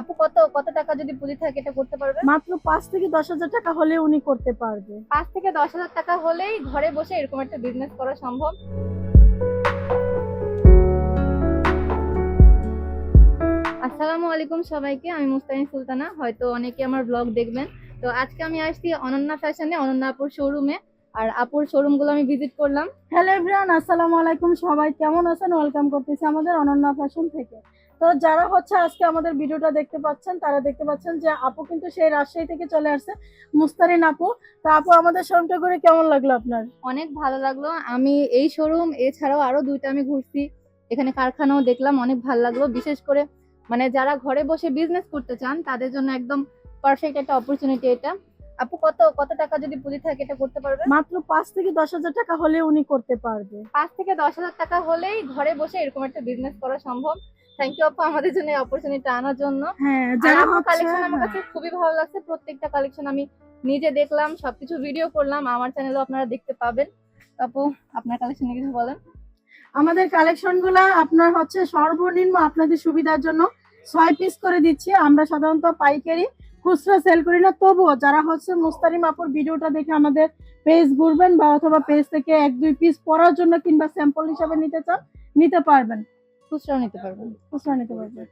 আপু কত কত টাকা যদি পুঁজি থাকে এটা করতে পারবে? মাত্র পাঁচ থেকে দশ হাজার টাকা হলে উনি করতে পারবে। পাঁচ থেকে দশ হাজার টাকা হলেই ঘরে বসে এরকম একটা বিজনেস করা সম্ভব। আসসালামু আলাইকুম সবাইকে আমি মুস্তানি সুলতানা। হয়তো অনেকে আমার ব্লগ দেখবেন। তো আজকে আমি আসছি অনন্যা ফ্যাশনে অনন্যা আপুর শোরুমে আর আপুর শোরুমগুলো আমি ভিজিট করলাম। হ্যালো এভরিওয়ান আসসালামু আলাইকুম। সবাই কেমন আছেন? ওয়েলকাম করতেছি আমাদের অনন্যা ফ্যাশন থেকে। তো যারা হচ্ছে আজকে আমাদের ভিডিওটা দেখতে পাচ্ছেন তারা দেখতে পাচ্ছেন যে আপু কিন্তু সেই রাজশাহী থেকে চলে আসছে মুস্তারিন আপু। তো আপু আমাদের শোরুমটা ঘুরে কেমন লাগল আপনার? অনেক ভালো লাগল। আমি এই শোরুম এছাড়াও আরও দুইটা আমি ঘুরছি। এখানে কারখানাও দেখলাম অনেক ভালো লাগল। বিশেষ করে মানে যারা ঘরে বসে বিজনেস করতে চান তাদের জন্য একদম পারফেক্ট একটা অপরচুনিটি এটা। আপু কত কত টাকা যদি পুঁজি থাকে এটা করতে পারবে মাত্র পাঁচ থেকে দশ হাজার টাকা হলে উনি করতে পারবে। পাঁচ থেকে দশ হাজার টাকা হলেই ঘরে বসে এরকম একটা বিজনেস করা সম্ভব। থ্যাংক ইউ আপু আমাদের জন্য অপরচুনিটি আনার জন্য। হ্যাঁ যারা কালেকশন আমার। কাছে খুবই ভালো লাগছে। প্রত্যেকটা কালেকশন আমি নিজে দেখলাম সবকিছু ভিডিও করলাম। আমার চ্যানেলও আপনারা দেখতে পাবেন। আপু আপনার কালেকশনে কিছু বলেন? আমাদের কালেকশনগুলা আপনার হচ্ছে সর্বনিম্ন আপনাদের সুবিধার জন্য ছয় পিস করে দিচ্ছি। আমরা সাধারণত পাইকারি খুচরা সেল করি না, তবুও যারা হচ্ছে মুস্তারিম আপুর ভিডিওটা দেখে আমাদের পেজ ঘুরবেন বা অথবা পেজ থেকে এক, দুই পিস পরার জন্য কিংবা স্যাম্পল হিসাবে নিতে চান, নিতে পারবেন। খুচরাও নিতে পারবেন। খুচরা নিতে পারবেন।